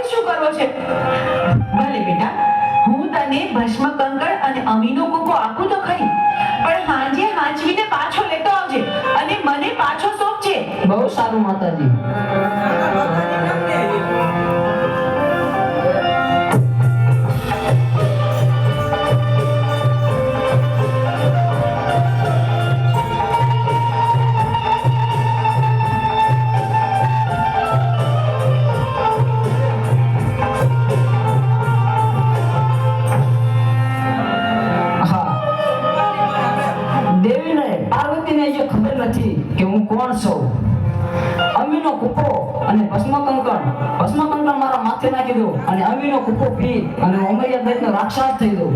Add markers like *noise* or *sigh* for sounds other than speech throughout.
હવે શું કરવો છે? ભલે બેટા, હું તને ભસ્મ કંકણ અને અમીનો કૂકો આપું તો ખરી, પણ હાંજે હાંચવીને પાછો લેતો આવજે અને મને પાછો સોંપજે. બહુ સારું માતાજી. પાર્વતીને જે ખબર નથી કે હું કોણ છું. અમીનો કૂપો અને ભસ્મ કંકણ ભસ્મ કંકણ મારા માથે નાખી દો અને અમીનો કૂપો પી અને અમરિયા દૈતનો રાક્ષસ થઈ દઉં.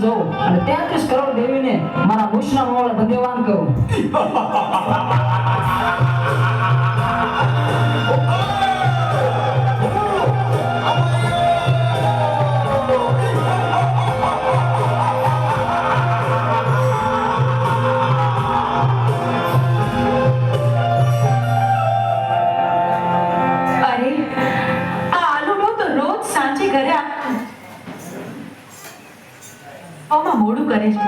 તળાવે જાઉં. અને તેત્રીસ કરોડ દેવીને મારા મુશના મોડે બંદેવાન કરું *laughs* કરે છે?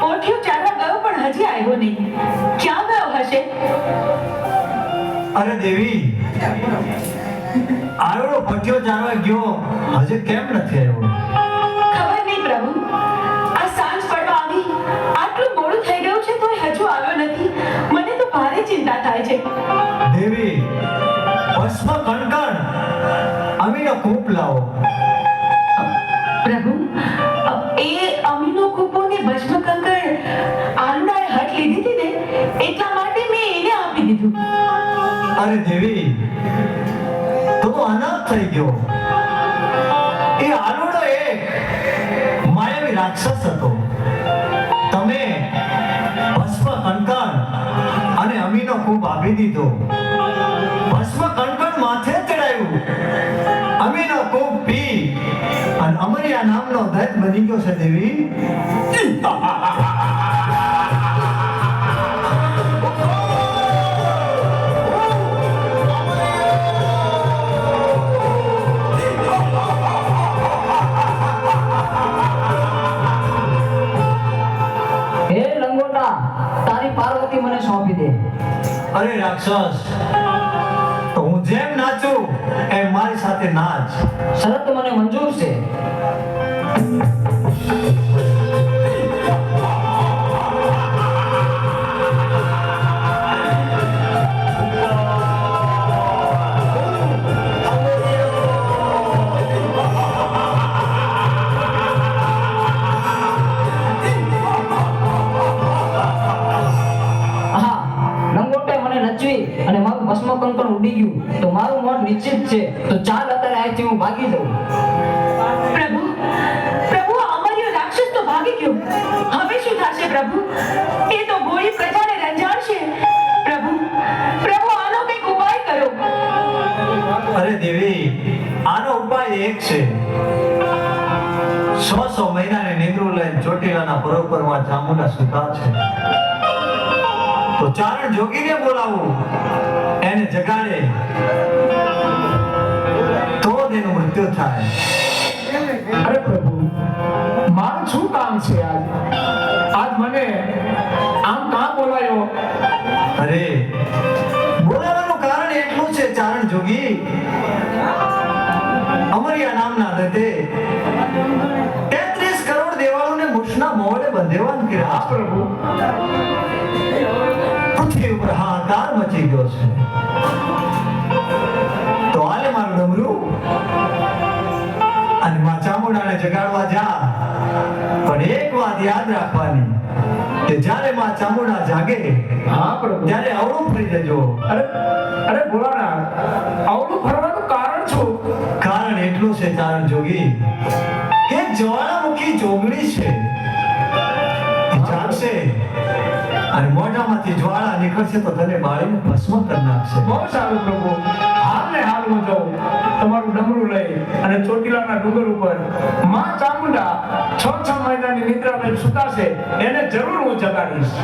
પોઠિયો ચાલવા ગયો પણ હજી આવ્યો નહીં. ક્યાં ગયો હશે? અરે દેવી આવ્યો ભટ્યો ચાલવા ગયો. હજી કેમ નથી આવ્યો? ખબર નહીં પ્રભુ. આ સાંજ પડવા આવી. આટલું મોડું થઈ ગયું છે તો હજુ આવ્યો નથી. મને તો ભારે ચિંતા થાય છે. દેવી ભસ્મ કણકણ અમીનો કૂપ લાવો. પ્રભુ એ અમીનો કૂપો ને ભસ્મ આલુડાએ હટ લીધી હતી ને, એટલા માટે મેં એને આપી દીધું. અરે દેવી, તો અનાથ થઈ ગયો. એ આલોડો એક માયાવી રાક્ષસ હતો. તમે ભસ્મ કણકણ અને અમીનો ખૂબ આપી દીધો. નામનો ધન બની ગયો છે દેવી. તારી પાર્વતી મને સોંપી દે. અરે રાક્ષસ તો હું જેમ નાચું એમ મારી સાથે નાચ. શરત મને મંજૂર છે. ભસ્મ કંકણ ઉડી ગયું. તો મારું મોત નિશ્ચિત છે. તો ચાલ અત્યારે અહીંથી હું ભાગી જઉં. પ્રભુ પ્રભુ અમર્ય રાક્ષસ તો ભાગી ગયો. હવે શું થશે પ્રભુ? એ તો ગોળી પ્રજાને રંજાડશે. પ્રભુ પ્રભુ આનો કંઈક ઉપાય કરો. અરે દેવી આનો ઉપાય એક છે. સો સો મહિનાની નિંદ્રો લઈને ચોટીલાના પરોપરમાં ચામુંડા સુતા છે. તો ચારણ જોગીને બોલાવું. એને જગાડે. તો જ એનું મૃત્યુ થાય. અરે પ્રભુ મારું શું કામ છે આજ? આજ મને આમ કામ બોલાયો? અરે બોલાવાનું કારણ એટલું છે ચારણ જોગી. અમરિયા નામના દત્તે તેત્રીસ કરોડ દેવાળોને મુઠના મોડે બંધેવાન કર્યા. પ્રભુ. પૃથ્વી ઉપર હાહાકાર મચી ગયો છે. તો આલે મારું ડમરું? અને માં ચામુંડાને જગાડવા જા. પણ એક વાત યાદ રાખવાની કે જ્યારે માં ચામુંડા જાગે હા પ્રભુ. ત્યારે અવળું ફરી જજો. અરે અરે ભોળાનાથ અવળું ફરવાનું કારણ છો કારણ એટલું છે ચારણ જોગી કે જ્વાળામુખી જોગણી છે. જાગશે. અને મોઢામાંથી જ્વાળા નીકળશે તો તને બાળીને ભસ્મ કરી નાખશે. બહુ સારું પ્રભુ. હાલને હાલ હું જાઉં. તમારું ડમરું લઈ અને ચોટીલાના ડુંગર ઉપરમાં ચામુંડા છ છ મહિનાની નિદ્રા લઈ સુતાશે એને જરૂર હું જગાડીશ.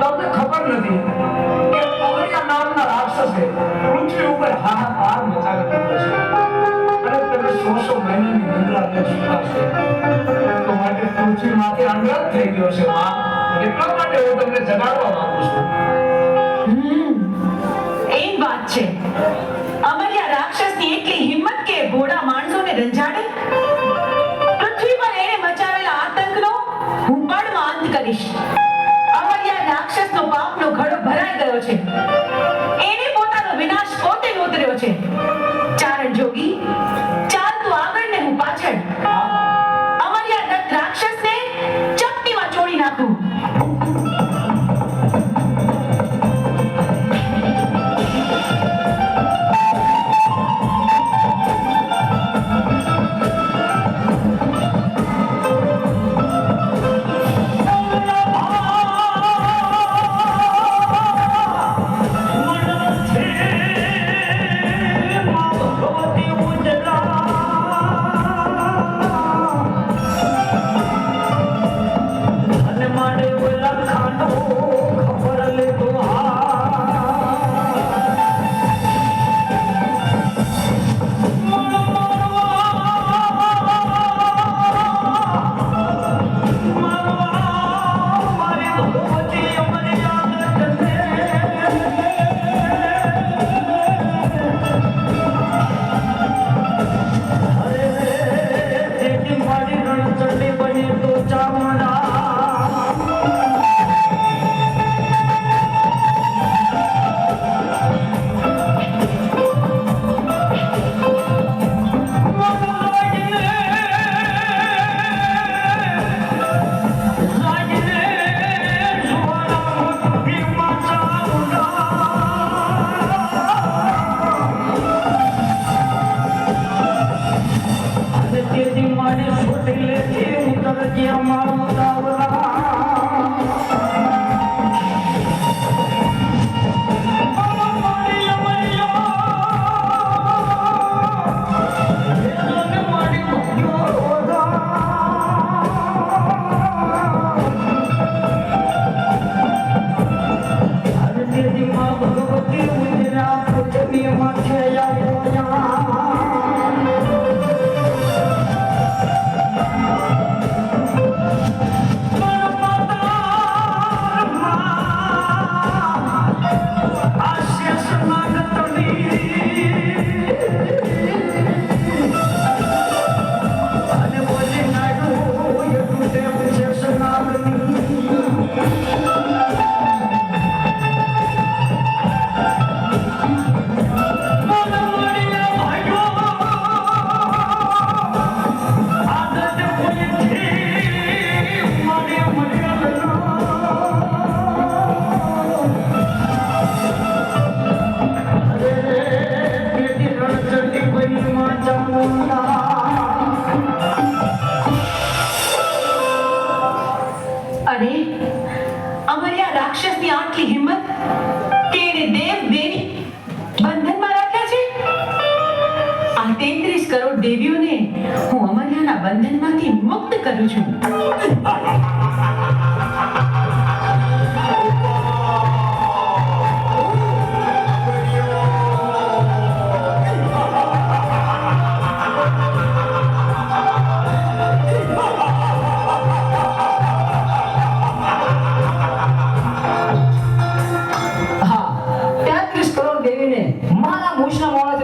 તમને ખબર નથી. કે અમરિયા નામના રાક્ષસે પૃથ્વી ઉપર હાહાકાર મચાવી દીધો છે. અને તમે સો સો મહિનાની નિંદ્રા ને છે. તો માટે પૃથ્વી માથે અંગત થઈ ગયો છે, માં. એટલા માટે હું તમને જગાડવા માંગુ છું. એ વાત છે. અમરિયા રાક્ષસની એટલી હિંમત કે ઘોડા માણસોને રંજાડે?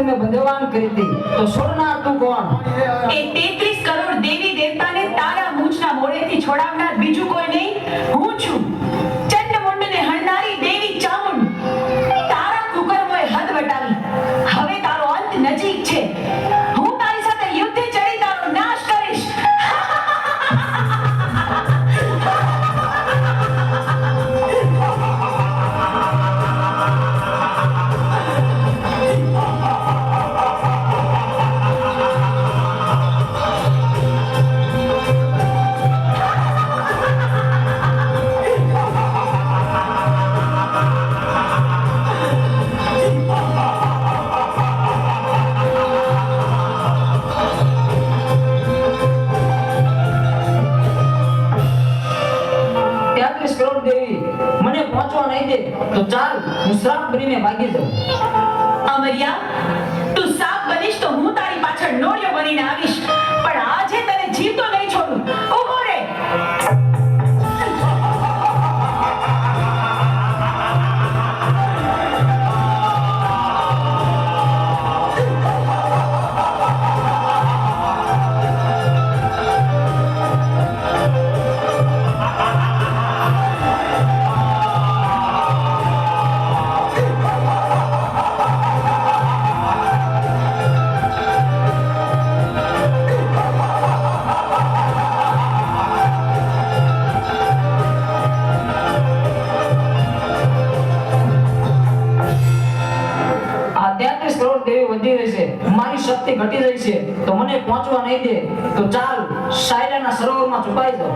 મેં બંધવાન કરી હતી. તો છોડનાર તું કોણ? એ શક્તિ ઘટી રહી છે, તો મને પહોંચવા નહીં દે. તો ચાલ સાયરાના સરોવરમાં છુપાઈ દો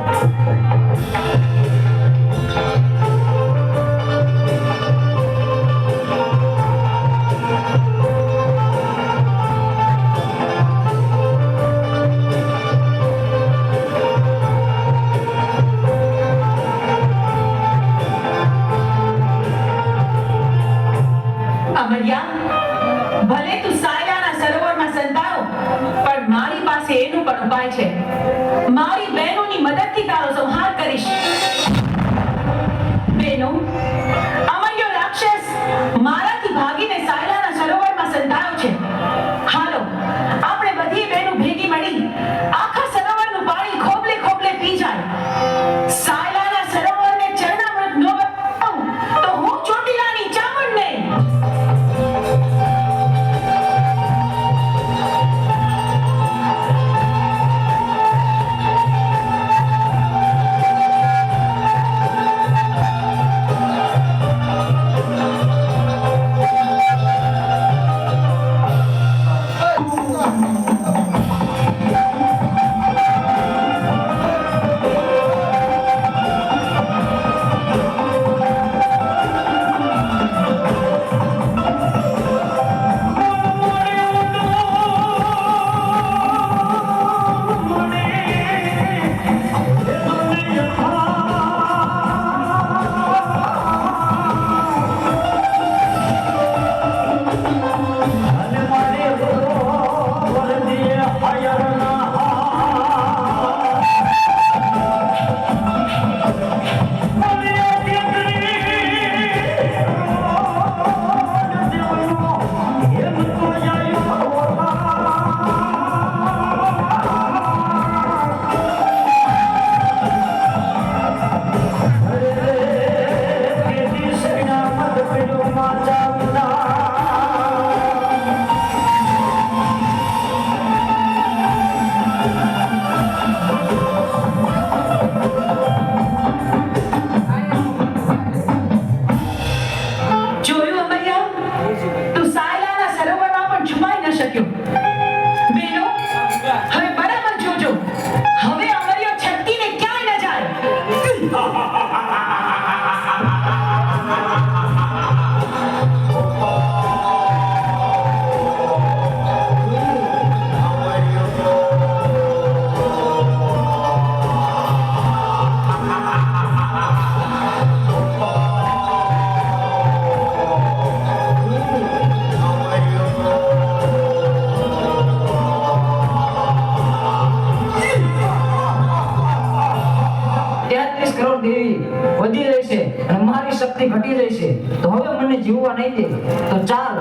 ભાગી રહી તો હવે મને જીવવા નહીં દે. તો ચાલ,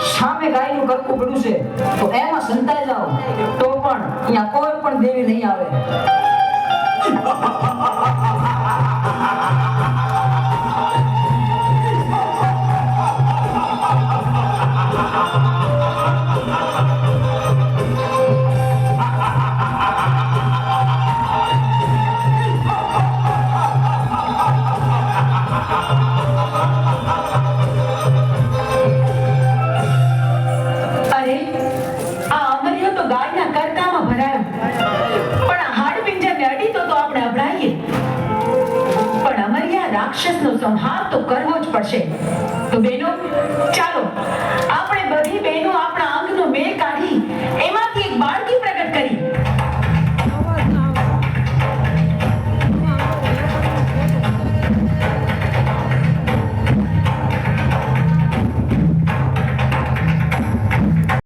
સામે ગાયનું કરકું પડ્યું છે. તો એમાં સંતાઈ જાઓ. તો પણ અહીંયા કોઈ પણ દેવી નહીં આવે. સંહાર તો કરવો જ પડશે. તો બહેનો